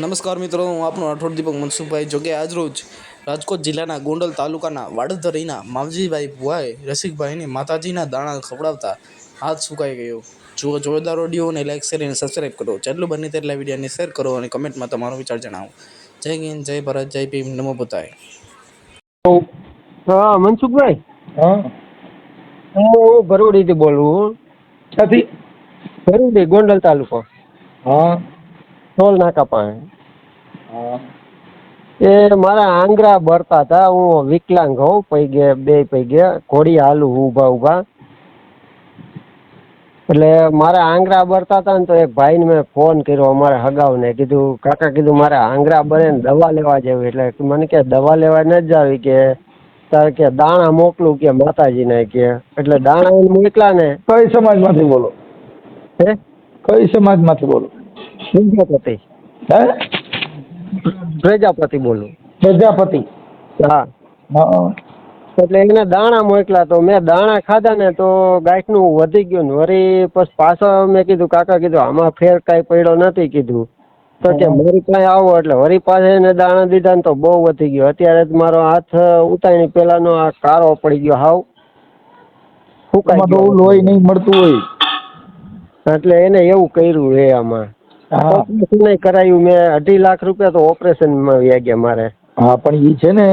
નમસ્કાર મિત્રો હું આપનો રાઠોડ દીપક મનસુખભાઈ. જોકે આજરોજ રાજકોટ જિલ્લાના ગોંડલ તાલુકાના વાડધરીના માવજીભાઈ ભુવાએ રસિકભાઈને માતાજીના દાણા ખવડાવતા હાથ સુકાઈ ગયો. જુઓ જોરદાર ઓડિયોને લાઈક શેર અને સબસ્ક્રાઈબ કરો. જેટલું બને તેટલા વિડીયોને શેર કરો અને કમેન્ટમાં તમારો વિચાર જણાવો. જય હિન્દ જય ભારત જય ભીમ. નમો બુદ્ધાય હા મનસુખભાઈ? હા. હું ભરૂડીથી બોલું ક્યાંથી? ભરૂડી ગોંડલ તાલુકો. હા. ટોલ નાકા પાસે એ મારા આંગળા ભરતા હતા. હું વિકલાંગ હોઉં પૈગે બે પૈગે ઘોડી હાલું ઊભા ઊભા. એટલે મારા આંગળા ભરતા હતા ને તો એક ભાઈને મેં ફોન કર્યો અમારા હગાવને કીધું કાકા કીધું મારે આંગળા બને ને દવા લેવા જેવી. એટલે મને કે દવા લેવા ન જાવી કે તારે કે દાણા મોકલું કે માતાજીને કે. એટલે દાણા એને મોકલા ને કઈ સમાજમાંથી બોલો? હે? કઈ સમાજમાંથી બોલો? પ્રજાપતિ. હે? પ્રજાપતિ બોલું. પ્રજાપતિ. હા. એટલે એને દાણા મોકલા તો મેં દાણા ખાધા ને તો ગાંઠનું વધી ગયું ને વળી પછી પાછા મેં કીધું કાકા કીધું આમાં ફેર કાંઈ પડ્યો નથી કીધું. તો કે મારી પાસે આવો એટલે વળી પાસે એને દાણા દીધા ને તો બહુ વધી ગયો. અત્યારે જ મારો હાથ ઉતાણી પેલાનો આ કાળો પડી ગયો હાવ. ફૂંકાઈ ગયો લોહી નહીં મળતું હોય. એટલે એને એવું કર્યું એ આમાં. ઓપરેશન કરાયું મેં. અઢી લાખ રૂપિયા તો ઓપરેશનમાં વ્યાગ્યા મારે. હા પણ એ છે ને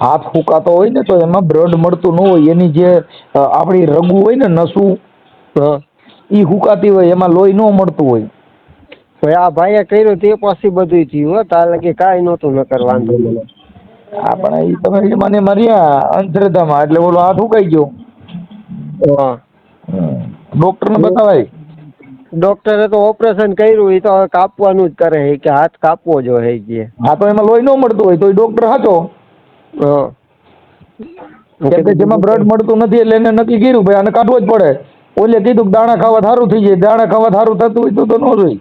હાથ ફૂકાતો હોય ને તો એમાં બ્લડ મળતું ન હોય. એની જે આપણી રગુ હોય ને નસું એ હુકાતી હોય એમાં લોહી ન મળતું હોય. ભાઈ આ ભાઈએ કર્યું તે પછી બધું થયું હો. તાર લગી કાંઈ નહોતું ન કરવાનું મને હા પણ એ તમે મને મર્યા અંધશ્રદ્ધામાં. એટલે બોલો હાથ ફૂંકાઈ ગયો. હા. ડોક્ટરને બતાવાય. ડોક્ટરે તો ઓપરેશન કર્યું એ તો હવે કાપવાનું જ કરે છે કે હાથ કાપવો જોઈએ કે. હા તો એમાં લોહી ન મળતું હોય તો એ ડોક્ટર હાચો હા. કેમ કે જેમાં બ્લડ મળતું નથી એટલે એને નક્કી કર્યું ભાઈ આને કાઢવો જ પડે. ઓલે કીધું કે દાણા ખાવા સારું થઈ જાય. દાણા ખાવા સારું થતું હોય તો તો ન જોઈ.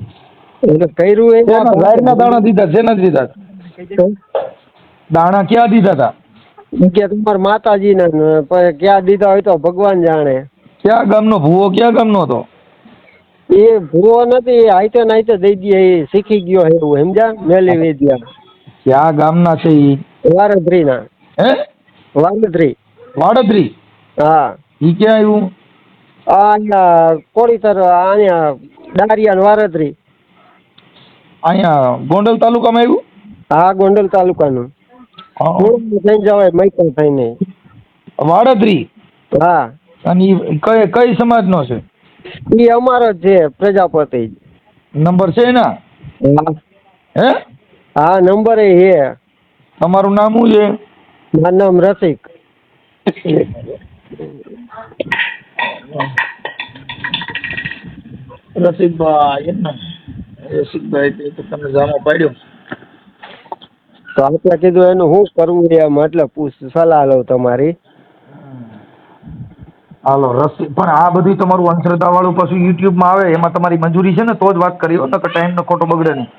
એટલે કર્યું એ ઝાડના દાણા દીધા છે શેના દીધા? દાણા ક્યાં દીધા હતા કે તમાર માતાજીને ક્યાં દીધા હોય તો ભગવાન જાણે. ક્યાં ગામનો ભૂવો ક્યાં ગામનો હતો? એ ભૂવો નથી એ આઈતે ને દઈ દે એ શીખી ગયો હે એવું સમજા મેલી વિદ્યા. ક્યાં ગામના છે ઈ? વારધ્રીના હે? વારધ્રી વાડત્રી હા. ઈ ક્યાં આવ્યું આ અહીંયા કોળીતર અહીંયા ડારિયા ને વારધ્રી અહીંયા ગોંડલ તાલુકામાં આવ્યું હા ગોંડલ તાલુકાનું. થઈને જવાય મૈકલ થઈને. વાડત્રી હા. અને કઈ કઈ સમાજનો છે? એ અમારો જ છે પ્રજાપતિ. નંબર છે એના? હા. હે? હા નંબર એ છે. તમારું નામ શું છે? મારું નામ રસિક. રસિકભાઈ એમ ને? રસિકભાઈ તો જામો પાડ્યો. તો આપણે કીધું એનું શું કરવું એમ એટલે પૂછ સલાહ લઉં તમારી. હાલો રસી પણ આ બધું તમારું અંધશ્રદ્ધા વાળું પાછું યુટ્યુબમાં આવે એમાં તમારી મંજૂરી છે ને? તો જ વાત કરી હો નકર ટાઈમ નો ખોટો બગડે નહીં.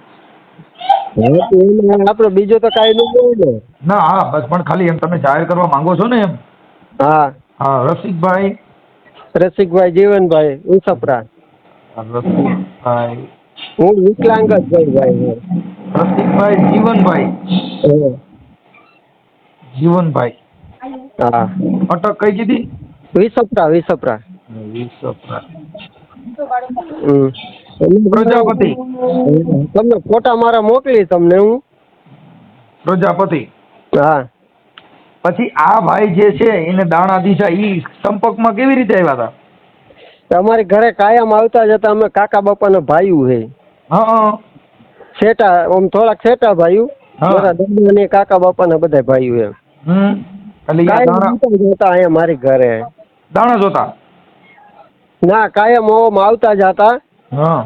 આપણે બીજો તો કાંઈ નહીં ને. ના હા બસ પણ ખાલી એમ તમે જાહેર કરવા માંગો છો ને એમ? હા. હા રસિકભાઈ? રસિકભાઈ જીવનભાઈ ઉસપરા. રસિકભાઈ. હું વિકલાંગ જ ભાઈ ભાઈ રસિકભાઈ જીવનભાઈ. જીવનભાઈ. હા. અટક કઈ કીધી? વિસપરા વિસપરા. વિસપરા. પ્રજાપતિ. તમને ફોટા મારા મોકલી તમને હું. પ્રજાપતિ. હા. પછી આ ભાઈ જે છે એને દાણા દીધા ઈ સંપર્કમાં કેવી રીતે આવ્યા હતા અમારી ઘરે કાયમ આવતા જતા અમે કાકા બાપાના ભાઈઓ હે. હા શેઠા આમ થોડાક છેટા ભાઈઓ હા. મારા દાદા અને કાકા બાપાના બધા ભાઈઓ એમ. હમ. એટલે દાણા જતા અહીંયા મારી ઘરે. દાણા જોતા? ના કાયમ ઓમ આવતા જતા હા.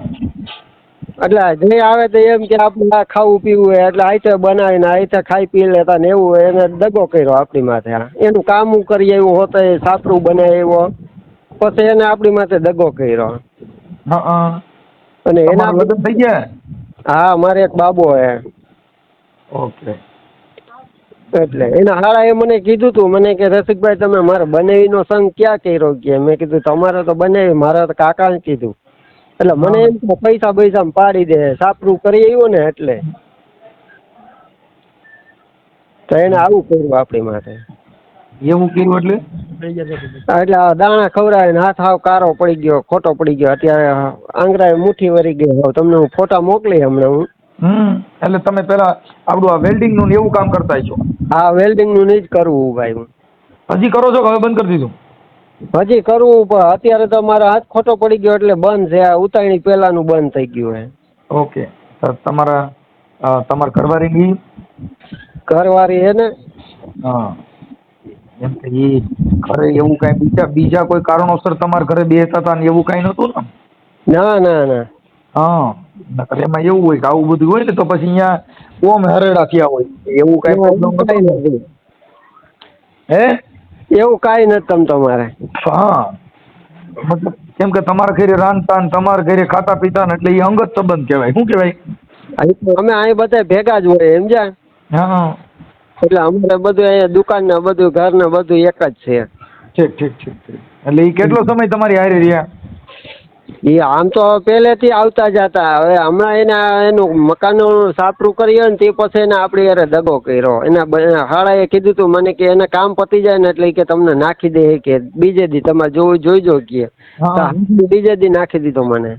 એટલે જે આવે તો એમ કે આપણે ખાવું પીવું હોય એટલે આઈતે બનાવીને આઈતે ખાઈ પી લેતા ને એવું હોય એને દગો કર્યો આપણી માથે. એનું કામ કરીએ એવું હોત એ સાપરું બને એવો પછી એને આપણી માથે દગો કર્યો. હા અને એના થઈ ગયા? હા મારે એક બાબો હે. ઓકે. એટલે એના હાળાએ મને કીધું તું મને કે રસિકભાઈ તમે મારે બનાવીનો સંગ ક્યાં કર્યો કે? મેં કીધું તમારે તો બનાવી મારા તો કાકાને કીધું. એટલે મને એમ કે પૈસા પૈસા પાડી દે સાપરું કરી આવ્યો ને એટલે. તો એને આવું કર્યું આપણી માટે એવું કર્યું એટલે? એટલે દાણા ખવડાવે ને હાથ હાવ કારો પડી ગયો ખોટો પડી ગયો. અત્યારે આંગળા મુઠ્ઠી વરી ગયો તમને હું ફોટા મોકલી હમણાં હું. હમ એટલે તમે પેલા આપણું આ વેલ્ડિંગનું ને એવું કામ કરતા છો. આ વેલ્ડિંગનું જ કરવું ભાઈ હું. હજી કરો છો કે હવે બંધ કરી દીધું? હજી કરવું પણ અત્યારે તો મારો હાથ ખોટો પડી ગયો એટલે બંધ છે. આ ઉતાણી પહેલાનું બંધ થઈ ગયું છે. ઓકે. તમારા તમારા ઘરવાળીની ઘરવાળી હે ને? હા. એમ કે એ ઘરે એવું કાંઈ બીજા બીજા કોઈ કારણોસર તમારા ઘરે બેસતા હતા ને એવું કાંઈ નહોતું ને? ના ના ના. હા. નકર એમાં એવું હોય કે આવું બધું હોય ને તો પછી અહીંયા ઓમ હરેડા થયા હોય. એવું કઈ નહોતો? નથી. હે? એવું કાઈ નથી તમ તમારે. હા. મતલબ કેમ કે તમારા ઘરે રાંધતા તમારા ઘરે ખાતા પીતા ને એટલે એ અંગત સંબંધ કહેવાય. શું કહેવાય? અમે અહીં બધા ભેગા જ હોય સમજ્યા? હા. એટલે અમારે બધું અહીંયા દુકાન ને બધું ઘર ને બધું એક જ છે. ઠીક ઠીક ઠીક ઠીક. એટલે એ કેટલો સમય તમારી હારે રહ્યા? એ આમ તો પહેલેથી આવતા જતા હવે હમણાં એના એનું મકાનનું સાપરું કર્યું ને તે પછી એને આપણી યારે દગો કર્યો. એના હાળાએ કીધું તું મને કે એને કામ પતી જાય ને એટલે કે તમને નાખી દે કે બીજે દી તમારે જોવું જોઈજો કે. બીજે દી નાખી દીધો મને.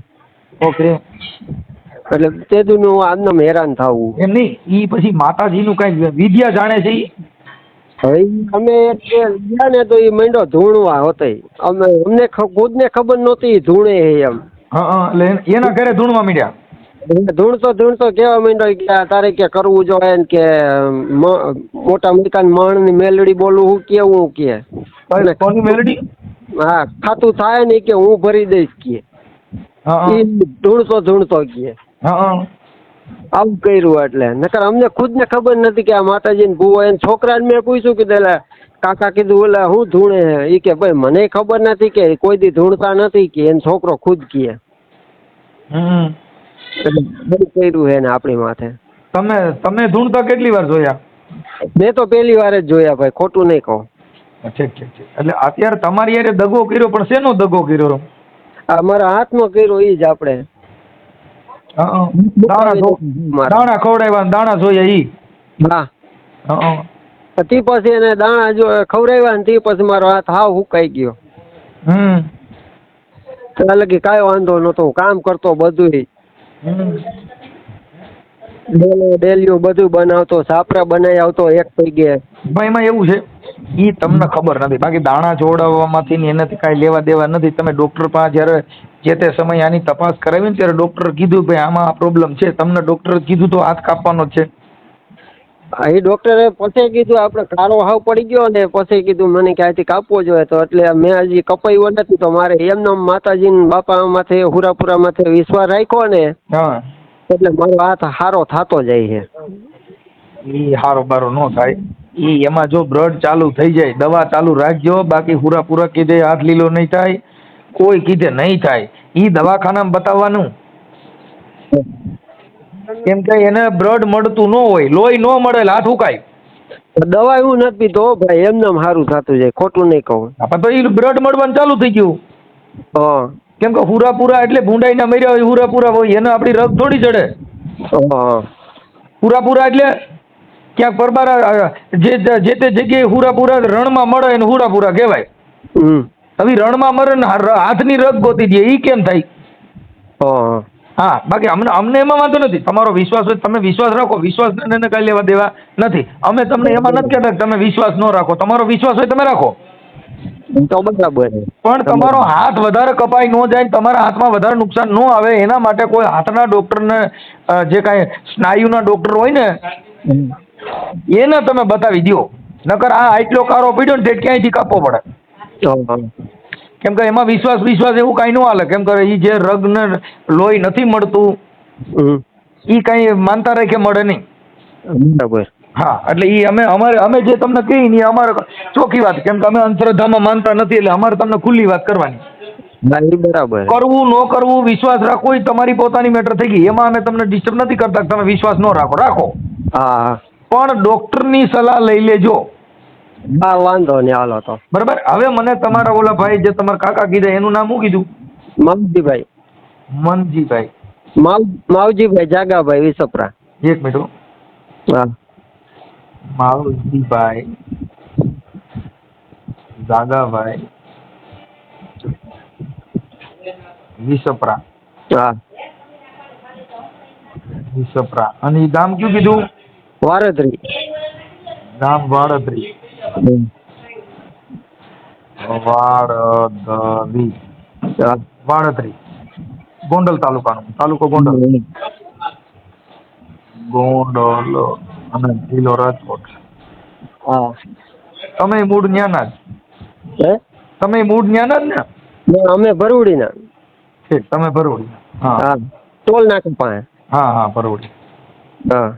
ઓકે. એટલે તે હું આમને હેરાન થવું. એમ નહીં ઈ પછી માતાજીનું કઈ વિદ્યા જાણે છે હવે અમે ગયા ને તો એ મંડો ધૂણવા હોત. અમે અમને ખુદને ખબર નહોતી ધૂણે હે એમ. હા એટલે એના ઘરે ધૂણવા મીડ્યા? ધૂણતો ધૂણતો કેવા માંડ્યો કે તારે કે કરવું જોઈએ ને કે મોટા મોટા મણની મેલડી બોલવું હું કેવું કે. મેલડી? હા ખાતું થાય ને કે હું ભરી દઈશ કે. ધૂણતો ધૂણતો કે. હા. આવું કર્યું એટલે. નકર અમને ખુદ ને ખબર નથી કે આ માતાજીને ભૂવો એને છોકરાને મેં પૂછ્યું કીધું એટલે કાકા કીધું ઓલા હું ધૂણે હે? ઈ કે ભાઈ મને ખબર નથી કે કોઈ દી ધૂણતા નથી કે એનો છોકરો ખુદ કે. હમ. એટલે કર્યું હે ને આપણી માથે. તમે તમે ધૂણતા કેટલી વાર જોયા? મેં તો પહેલી વાર જ જોયા ભાઈ ખોટું નહીં કહું. ઠીક ઠીક ઠીક. એટલે અત્યારે તમારી યારે દગો કર્યો પણ શેનો દગો કર્યો? આ મારા હાથમાં કર્યો એ જ આપણે. દાણા ખવડાવ્યા દાણા જોઈએ ઈ. હા. તે પછી એને દાણા જો ખવડાવ્યા ને તે પછી મારો હાથ હાવ હુકાઈ ગયો. હમ. એટલે કે કાંઈ વાંધો નતો હું કામ કરતો બધું ડેલીઓ બધું બનાવતો સાપરા બનાવી આવતો એક પૈગે. ભાઈ એમાં એવું છે ઈ તમને ખબર નથી. બાકી દાણા જોડાવવામાંથી ને એનાથી કાંઈ લેવા દેવા નથી. તમે ડોક્ટર પાસે જ્યારે જે તે સમયે આની તપાસ કરાવી ત્યારે ડોક્ટર કીધું ભાઈ આમાં આ પ્રોબ્લેમ છે. તમને ડોક્ટર કીધું તો હાથ કાપવાનો છે. એ ડોક્ટરે પછી કીધું આપણે કાળો હાવ પડી ગયો ને પછી કીધું મને ક્યાંયથી કાપવો જોઈએ? તો એટલે મેં હજી કપાયો નથી તો મારે એમનો માતાજી બાપા માથે હુરાપુરા માથે વિશ્વાસ રાખ્યો ને હા. એટલે મારો હાથ સારો થતો જાય છે. એ હારો બારો નો થાય. એ એમાં જો બ્લડ ચાલુ થઈ જાય દવા ચાલુ રાખજો બાકી પૂરા પૂરા કીધે હાથ લીલો નહીં થાય. કોઈ કીધે નહીં થાય. ઈ દવાખાનામાં બતાવવાનું. કેમ કે એને બ્લડ મળતું ન હોય લોહી ન મળે હાથ ઉકાય દવા એવું નથી પીતો ભાઈ એમને સારું થતું જાય ખોટું નહીં કહું. આપણે તો એ બ્લડ મળવાનું ચાલુ થઈ ગયું. હા. કેમ કે હુરાપુરા એટલે ભૂંડાઈના મર્યા હોય હુરાપુરા હોય એને આપણી રગ થોડી ચડે હુરાપુરા એટલે ક્યાંક પરબારા જે જે તે જગ્યાએ હુરાપુરા રણમાં મળે એને હુરાપુરા કહેવાય. હમ. હવે રણમાં મરણ હાથની રગ ગોતી દે એ કેમ થાય? હા. હા બાકી અમને અમને એમાં વાંધો નથી. તમારો વિશ્વાસ હોય તમે વિશ્વાસ રાખો. વિશ્વાસ એને કઈ લેવા દેવા નથી. અમે તમને એમાં નથી કહેતા કે તમે વિશ્વાસ ન રાખો. તમારો વિશ્વાસ હોય તમે રાખો. પણ તમારો હાથ વધારે કપાઈ ન જાય તમારા હાથમાં વધારે નુકસાન ન આવે એના માટે કોઈ હાથના ડોક્ટરને જે કાંઈ સ્નાયુના ડોક્ટર હોય ને એને તમે બતાવી દો નકર આ આટલો કારો પીડ્યો ને તે ક્યાંયથી કાપવો પડે? કેમ કે એમાં વિશ્વાસ વિશ્વાસ એવું કાંઈ ન હાલે. કેમ કે એ જે રગને લોહી નથી મળતું એ કાંઈ માનતા રાખે મળે નહીં. બરાબર. હા એટલે એ અમે અમારે અમે જે તમને કહી ને અમારે ચોખ્ખી વાત. કેમ કે અમે અંધશ્રદ્ધામાં માનતા નથી એટલે અમારે તમને ખુલ્લી વાત કરવાની. બરાબર. કરવું ન કરવું વિશ્વાસ રાખવો એ તમારી પોતાની મેટર થઈ ગઈ. એમાં અમે તમને ડિસ્ટર્બ નથી કરતા તમે વિશ્વાસ ન રાખો. રાખો. હા. પણ ડોક્ટરની સલાહ લઈ લેજો. હા વાંધો નહીં હાલો તો. બરાબર? હવે મને તમારા ઓલા ભાઈ જે તમારા કાકા કીધા એનું નામ શું કીધું? મમતીભાઈ મનજીભાઈ માવ માવજીભાઈ જાગાભાઈ વિસપરા. એક મિનિટ હો. હા. માવજીભાઈ દાદાભાઈ વિસપરા. હા. વિસપરા. અને ઈ ગામ કયું કીધું? વારદરી ગામ વાડદરી. વાડદરી. વાડદરી. ગોંડલ તાલુકાનું. તાલુકો ગોંડલ. ગોંડલ અને જિલ્લો રાજકોટ. હા. તમે મૂળ ન્યાના જ. હે? તમે મૂળ ન્યાના જ ને? અમે ભરૂડીના. ઠીક તમે ભરોડી. હા. હા. ટોલ નાકા પાસે હા હા. ભરોડી હા.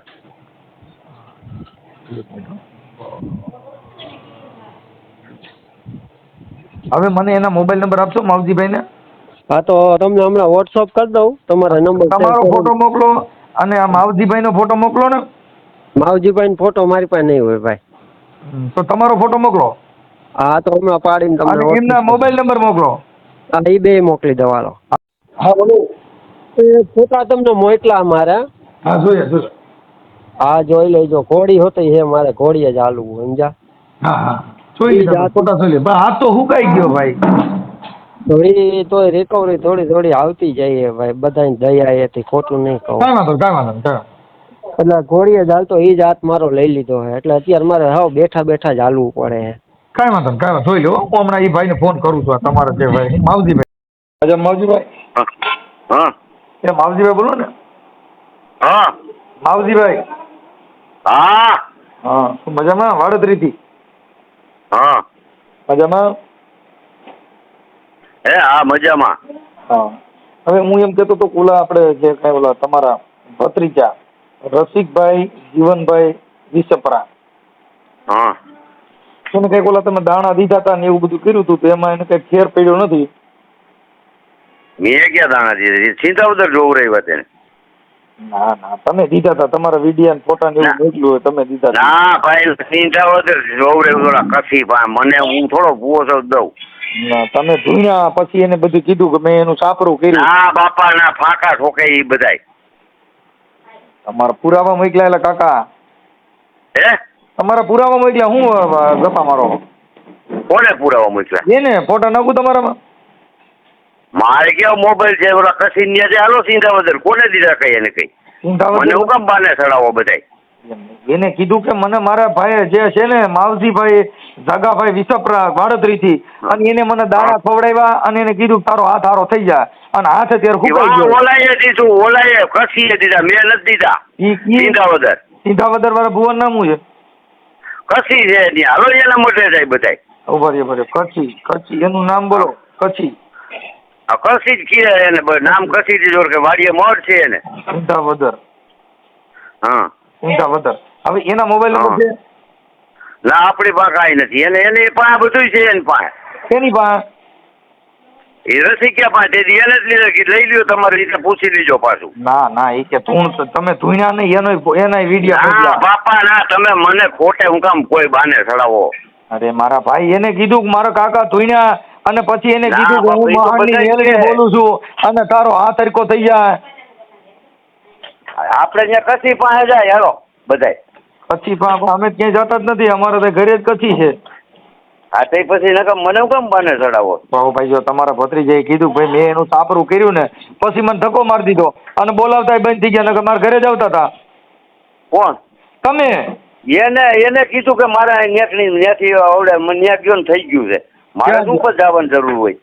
હવે મને એના મોબાઈલ નંબર આપશો માવજીભાઈને? હા તો તમને હમણાં વોટ્સઅપ કરી દઉં તમારા નંબર તમારો ફોટો મોકલો અને આ માવજીભાઈનો ફોટો મોકલો ને. માવજીભાઈ ફોટો મારી પાસે નહીં હોય ભાઈ. તો તમારો ફોટો મોકલો. હા તો હમણાં પાડીને તમને એમના મોબાઈલ નંબર મોકલો. હા એ બે મોકલી દો હાલો. હા બોલો. એ ફોટા તમને મોકલા મારે હા જોઈએ જોઈએ. હા જોઈ લેજો. ઘોડી હોતી હે મારે ઘોડીએ જ હાલવું સમજા હા હા. જોઈ ઈ લીધા ફોટા જોઈ લે હાથ તો હુકાઈ ગયો ભાઈ. થોડી તોય રિકવરી થોડી થોડી આવતી જાય ભાઈ. બધાની દયા એથી ખોટું નહીં કહું. કાંઈ વાંધો કાંઈ વાંધો કાંઈ એટલે ઘોડીએ ચાલતો એ જ હાથ મારો લઈ લીધો છે એટલે અત્યારે મારે હાવ બેઠા બેઠા જ હાલવું પડે છે નહીં. કાંઈ વાંધો કાંઈ વાંધો જોઈ લો હું હમણાં એ ભાઈને ફોન કરું છું આ તમારા જે ભાઈ. માવજીભાઈ. અચ્છા માવજીભાઈ? હા. એ માવજીભાઈ બોલો ને. હા. માવજીભાઈ. હા. હા મજામાં? વાડોદરીથી? હા. મજામાં? હે હા મજામાં. હા. હવે હું એમ કહેતો તો ઓલા આપણે જે કઈ ઓલા તમારા ભત્રીજા રસિકભાઈ જીવનભાઈ વિસપરા. હા. એને કંઈક ઓલા તમે દાણા દીધા હતા ને એવું બધું કર્યું હતું તો એમાં એને કઈ ફેર પડ્યો નથી? મેં ક્યાં દાણા દીધા? ચિંતા વધારે જોવું રહી વાત એને. ના ના તમે દીધા હતા તમારા વીડિયો ને ફોટા ને. એવું મોકલ્યું હોય તમે દીધા ના ભાઈ ચિંતા ઉધર જોવું થોડા કસી ભાઈ મને હું થોડો ભૂવો છો દઉં. ના તમે ધૂણ્યા પછી એને બધું કીધું કે મેં એનું સાપરું કર્યું. હા બાપા ના ફાંકા ઠોકે ઈ બધાય. તમારા પુરાવા મોકલાયેલા કાકા? હે? તમારા પુરાવા મોકલ્યા હું ગપા મારો? કોને પુરાવા મોકલ્યા? એને ફોટા નાખું તમારામાં? મારે કેવો મોબાઈલ છે ઓલા કસી ને છે હાલો સિંધાવદર. કોને દીધા કઈ એને કઈ? મને હું કામ બાને ચડાવો બધાય? એને કીધું કે મને મારા ભાઈ જે છે ને માવજીભાઈ જાગાભાઈ વિસપરા વાડોદરીથી અને એને મને દાણા ખવડાવ્યા અને એને કીધું તારો હાથ હારો થઈ જાય અને હાથ અત્યારે ફૂકાઈ ગયો. ઓલાએ દીધું ઓલાએ કસીએ દીધા મેં નથી દીધા. સિંધાવદર સિંધાવદર. વાળા ભુવન નામું છે? કસી છે હાલો એના મોટે જાય બધાય. ઊભા રહ્યો ઊભા કચ્છી કચ્છી એનું નામ બોલો કચ્છી આ કસી જ કીધા એને નામ કસી જ જોર કે વાડીએ મોર છે એને સિંધાવદર હા. સિંધાવદર હવે એના મોબાઈલ નંબર છે? ના આપણી પાસે કાંઈ નથી. એને એને પાસે બધું છે એની પાસે. એની પાસે? એ રસિક્યા પાસે. તેથી એને જ લીધે કે લઈ લ્યો તમારી રીતે પૂછી લીજો પાછું. ના ના એ કે તું તમે ધૂણ્યા નહીં એનો એના વીડિયો ના બાપા ના તમે મને ખોટે હું કામ કોઈ બાને ચડાવો અરે મારા ભાઈ એને કીધું કે મારા કાકા ધૂણ્યા અને પછી એને કીધું કે હું મહાનની બધાય બોલું છું અને તારો હાથ હરકો થઈ જાય. આપણે ત્યાં કચ્છી પાસે જાય હેલો બધાય. કચ્છી પાસે અમે ક્યાંય જતા જ નથી અમારે તો ઘરે જ કચ્છી છે. હા તે પછી નકમ મને કેમ બને ચડાવો? ભાઈ જો તમારા ભત્રીજાએ કીધું ભાઈ મેં એનું સાપરું કર્યું ને પછી મને ધક્કો મારી દીધો અને બોલાવતા બંધ થઈ ગયા નકર મારા ઘરે જ આવતા હતા. કોણ? તમે? એને એને કીધું કે મારા નેકની નેથી આવડે મને ન્યા ગયો ને થઈ ગયું છે. મારે શું પર જવાની જરૂર હોય?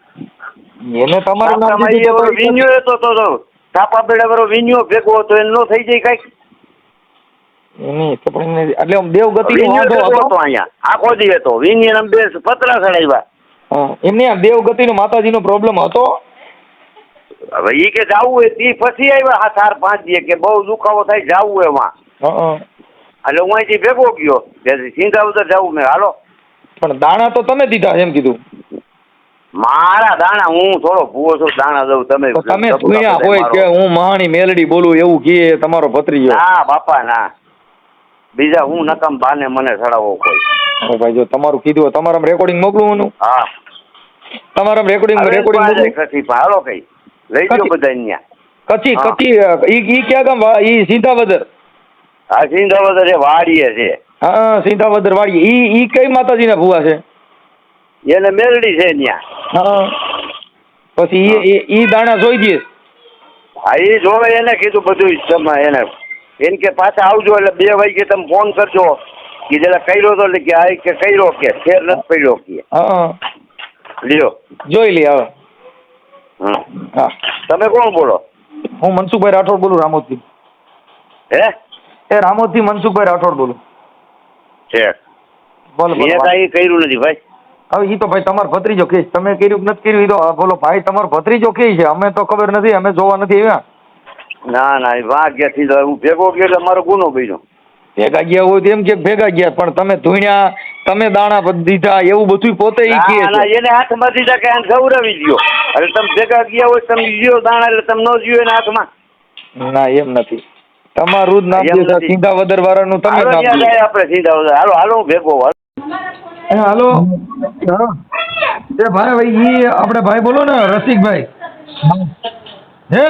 એને તમારે વિન્યો હતો તો તાપા બેડા વાળો વિન્યો ભેગો હતો એને નો થઈ જાય કંઈક? એની તો પણ એને- એટલે આમ દેવગતિનો વિન્યો વાંધો હતો? અહીંયા. આખો દી હતો. વિન્યો બે પતરા ચડાવ્યા એમને આ દેવગતિનો માતાજીનો પ્રોબ્લેમ હતો? હવે ઈ કે જાવું હોય તી પછી આવ્યા આ ચાર પાંચ દી કે બહુ દુખાવો થાય જાવું એમાં. હં. એટલે હું અહીંથી ભેગો ગયો. કે સિંધા ઉધર જાવું મેં. હાલો. પણ દાણા તો તમે દીધા એમ કીધું. મારા દાણા હું થોડો ભૂવો છું દાણા દઉં તમે. તમે ધબધબા હોય કે હું મહાણી મેલડી બોલું એવું કહે તમારો ભત્રીજો. ના બાપા ના. બીજા હું નકમ બાને મને ચડાવો કોઈ ભાઈ જો તમારું કીધું તમારા રેકોર્ડિંગ મોકલું હું. હા તમારા રેકોર્ડિંગ રેકોર્ડિંગ મોકલું? પણ હાલો કઈ? લઈ કચ્છી. જાઓ બધા અહીંયા. કચ્છી હા. કચ્છી ઈ ઈ ક્યાં ગામ ઈ સિંધાવદર? આ સિંધાવદર એ વાડીએ છે. હા સિંધાવદર વાડી ઈ ઈ કઈ માતાજીના ભૂવા છે? એને મેલડી છે ત્યાં હા. પછી ઈ ઈ- દાણા જોઈ દઈએ હા એ જોવે એને કીધું બધું તમે એને. એમ કે પાછા આવજો એટલે બે વાગે તમે ફોન કરજો કે જરા કર્યો તો એટલે કે આ કે કર્યો કે ફેર નથી પડ્યો કે. હા. લ્યો. જોઈ લે હવે. હા. તમે કોણ બોલો? હું મનસુખભાઈ રાઠોડ બોલું રામોદથી. હે? એ રામોદથી મનસુખભાઈ રાઠોડ બોલું. છે. બોલો મેં કાંઈ કર્યું નથી ભાઈ. હવે ઈ તો ભાઈ તમારો ભત્રીજો કે તમે કર્યું નથી કર્યું? ઈ તો બોલો ભાઈ તમારો ભત્રીજો કે છે? અમે તો ખબર નથી અમે જોવા નથી આવ્યા. ના ના એ વાગ્યાથી તો હું ભેગો ગયો એટલે મારો ગુનો બન્યો. ભેગા ગયા હોય તો એમ કે ભેગા ગયા પણ તમે ધૂણ્યા તમે દાણા દીધા એવું બધું પોતે ઈ કહે છે. એને હાથમાં દીધા કે ગૌરવી ગયો અરે તમે ભેગા ગયા હોય તમે લ્યો દાણા એટલે તમે ન જ્યો એના હાથમાં. ના એમ નથી. તમારું જ નામ છે. સિંધાવદર વાળાનું તમે નામ છે. આપણે સીધા હાલો હાલો ભેગો હાલો. એ હાલો. ભાઈ ભાઈ ઈ આપણે ભાઈ બોલો ને રસિકભાઈ. હે?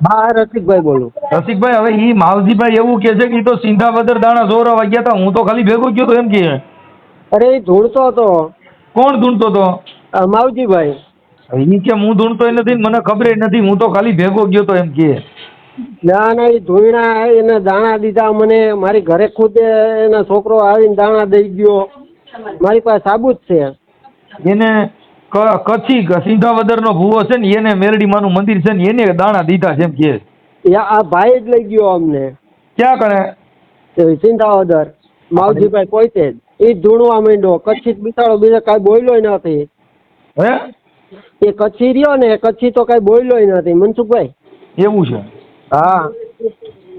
હા રસિકભાઈ બોલો. રસિકભાઈ હવે ઈ માવજીભાઈ એવું કે છે કે તો તો સિંધાવદર દાણા જોર વાગ્યા હતા હું તો ખાલી ભેગો ગયો તો એમ કે. અરે એ ધૂળતો હતો. કોણ ધૂણતો તો માવજીભાઈ. ઈ કે હું ધૂણતો નથી મને ખબર નથી હું તો ખાલી ભેગો ગયો તો એમ કે. ના ના એ ધોઈણા એને દાણા દીધા મને મારી ઘરે ખુદ એના છોકરો આવીને દાણા દઈ ગયો. મારી પાસે સાબુત છે. એને કચ્છી સિંધાવદર નો ભૂવો છે ને એને મેરડી માનું મંદિર છે ને એને દાણા દીધા છે એમ કે. આ ભાઈ જ લઈ ગયો અમને. ક્યાં કણે? સિંધાવદર. માવજીભાઈ પોતે જ. એ જ ધૂણવા માંડ્યો. કચ્છી બિચારો બીજો કાંઈ બોલ્યો નથી. હે? એ કચ્છી રહ્યો ને કચ્છી તો કાંઈ બોલ્યો નથી. મનસુખભાઈ? એવું છે. હા.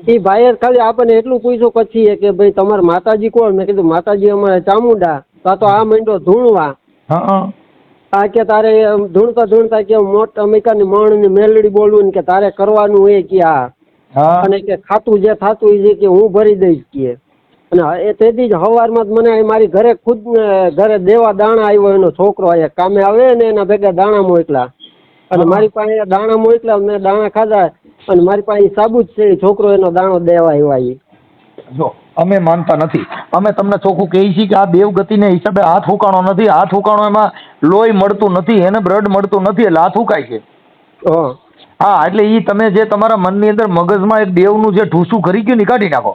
એ ભાઈએ ખાલી આપણને એટલું પૂછ્યું પછી કે ભાઈ તમારા માતાજી કોણ? મેં કીધું માતાજી અમારે ચામુંડા. તો તો આ મંડો ધૂણવા. આ કે તારે ધૂણતા ધૂણતા કે મોટ અમેરિકાની મણની મેલડી બોલવું કે તારે કરવાનું એ કે આ. અને કે ખાતું જે થાતું એ કે હું ભરી દઈશ કે. અને એ તેથી જ સવારમાં જ મને મારી ઘરે ખુદ ને ઘરે દેવા દાણા આવ્યો એનો છોકરો અહીંયા કામે આવે ને એના ભેગા દાણા મોકલા. અને મારી પાસે દાણા મોકલા મેં દાણા ખાધા. અને મારી પાસે સાબુત છે છોકરો એનો દાણો દેવા આવ્યા એ. જો અમે માનતા નથી. અમે તમને ચોખ્ખું કહીએ છીએ કે આ દેવગતિને હિસાબે હાથ હુકાણો નથી. હાથ હુકાણો એમાં લોહી મળતું નથી એને બ્લડ મળતું નથી એટલે હાથ હુકાય છે. હં. એટલે એ તમે જે તમારા મનની અંદર મગજમાં એક દેવનું જે ઠૂસું કરી ગયું ને કાઢી નાખો.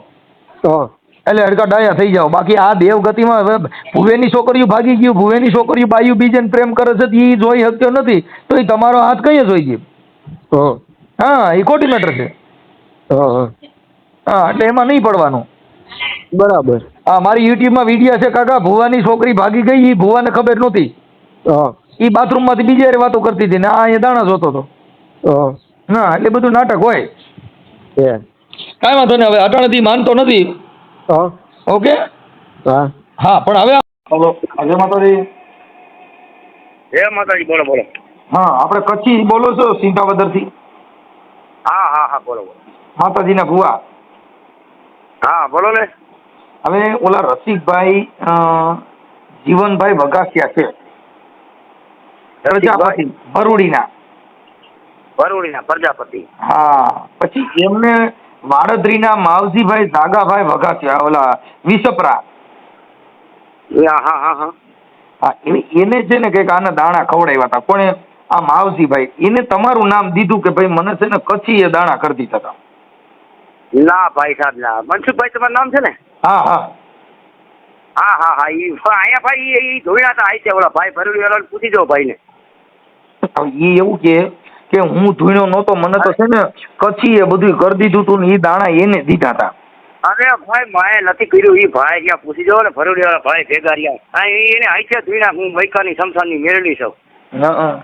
એટલે હડકા ડાયા થઈ જાઓ. બાકી આ દેવ ગતિમાં હવે ભુવેની છોકરીઓ ભાગી ગયું ભુવેની છોકરીઓ બાયું બીજાને પ્રેમ કરે છે એ જોઈ શક્યો નથી. તો એ તમારો હાથ કઈ જોઈ ગયો? હં. એ ખોટી મેટર છે. હં, હં. હા એટલે એમાં નહીં પડવાનું. બરાબર. હા મારી યુટ્યુબમાં વીડિયો છે કાકા ભુવાની છોકરી ભાગી ગઈ એ ભુવાને ખબર નહોતી. હં. એ બાથરૂમમાંથી બીજા હારે વાતો કરતી હતી ને આ અહીંયા દાણા જોતો હતો. હા. ના એટલે બધું નાટક હોય. એ. કાંઈ વાંધો નહીં હવે અટાણથી માનતો નથી. હં. ઓકે? હા. હા પણ હવે હલો અજય માતાજી. હે માતાજી બોલો બોલો. હા આપણે કચ્છી બોલો છો સિંધાવદરથી? હા હા હા બોલો બોલો. માતાજીના ભુવા. હા બોલો ને. હવે ઓલા રસિકભાઈ જીવનભાઈ વઘાસિયા છે. પ્રજાપતિ ભરૂડીના ભરૂડીના પ્રજાપતિ. હા પછી એમને વાડદરીના માવજીભાઈ દાગાભાઈ વઘાસિયા ઓલા વિસપરા. હા હા હા હા. હા એને છે ને કંઈક આના દાણા ખવડાવ્યા હતા. કોણે? આ માવજીભાઈ એને તમારું નામ દીધું કે ભાઈ મને છે ને કચ્છી એ દાણા કરી દીધા હતા. ના ભાઈ સાહેબ ના. મનસુખભાઈ તમારું નામ છે ને? હા હા. હા હા હા. ઈ અહીંયા ભાઈ એ જોયા હતા આઈ છે ઓલા ભાઈ ભરેલી વાળા પૂછી જાઓ ભાઈને. એ એવું કે કે હું ધૂણ્યો નહોતો મને તો છે ને કચ્છી એ બધું કરી દીધું તું ને એ દાણા એને દીધા હતા. અરે ભાઈ માએ નથી કર્યું. એ ભાઈ ત્યાં પૂછી જાવ ને ભરેલી વાળા ભાઈ ભેગા રહ્યા. હા એને આઈ છે ધોઈના હું મૈકાની સમસાની મેળવી છું. હં,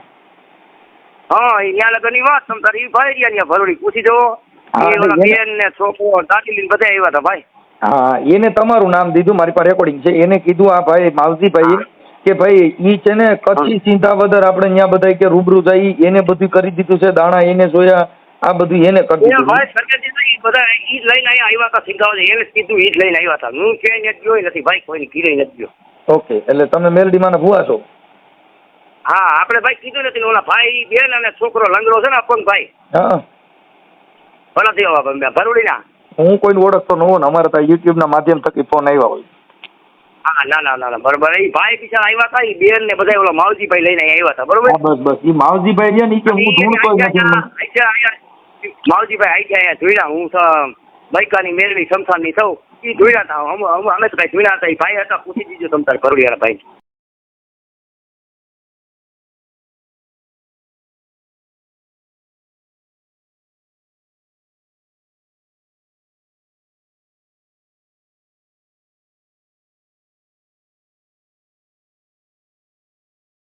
હં. હા ઈ લગનની વાત તમ તારી ભાઈ રહ્યા ન્યા ભરૂડી. પૂછી દો હા, ઓલા એને- બેન ને છોકરો દાદી લઈને બધા આવ્યા હતા ભાઈ. હા એને તમારું નામ દીધું મારી પાસે રેકોર્ડિંગ છે. એને કીધું આ ભાઈ માવજીભાઈ કે ભાઈ ઈ છે ને કચ્છી સિંધાવદર આપણે અહીંયા બધા કે રૂબરૂ જાય એને બધું કરી દીધું છે દાણા એને જોયા આ બધું એને કરી દીધું ભાઈ સરકારજી તો ઈ બધા ઈ લઈને અહીંયા આવ્યા હતા સિંગાવા એને કીધું ઈ જ લઈને આવ્યા હતા. હું ક્યાંય નથી ગયો નથી. ભાઈ કોઈની કીધે નથી ગયો. ઓકે એટલે તમે મેલડીમાં ભૂવા છો? હા આપણે ભાઈ કીધું નથી ઓલા ભાઈ બેન અને છોકરો લંગડો છે ને અપંગ ભાઈ. હા. ભાઈ ભરૂડી ના હું કોઈને ઓળખતો ન હોઉં ને અમારે તો યુટ્યુબના માધ્યમ થકી ફોન આવ્યા હોય. હા ના ના ના ના બરોબર. એ ભાઈ પીછા આવ્યા હતા એ બેન ને બધા ઓલા માવજીભાઈ લઈને આવ્યા હતા બરોબર? બસ બસ. એ માવજીભાઈ રહ્યા ને કે હું ઢૂંઢતો નથી માવજીભાઈ આઈ ગયા અહીંયા જોયા હું સ- મૈકાની મેળવી સમસાની થઉં. એ જોયા હતા અમે તો કઈ જોયા હતા. એ ભાઈ હતા પૂછી દીધું તમતાર ભરૂડિયાના ભાઈ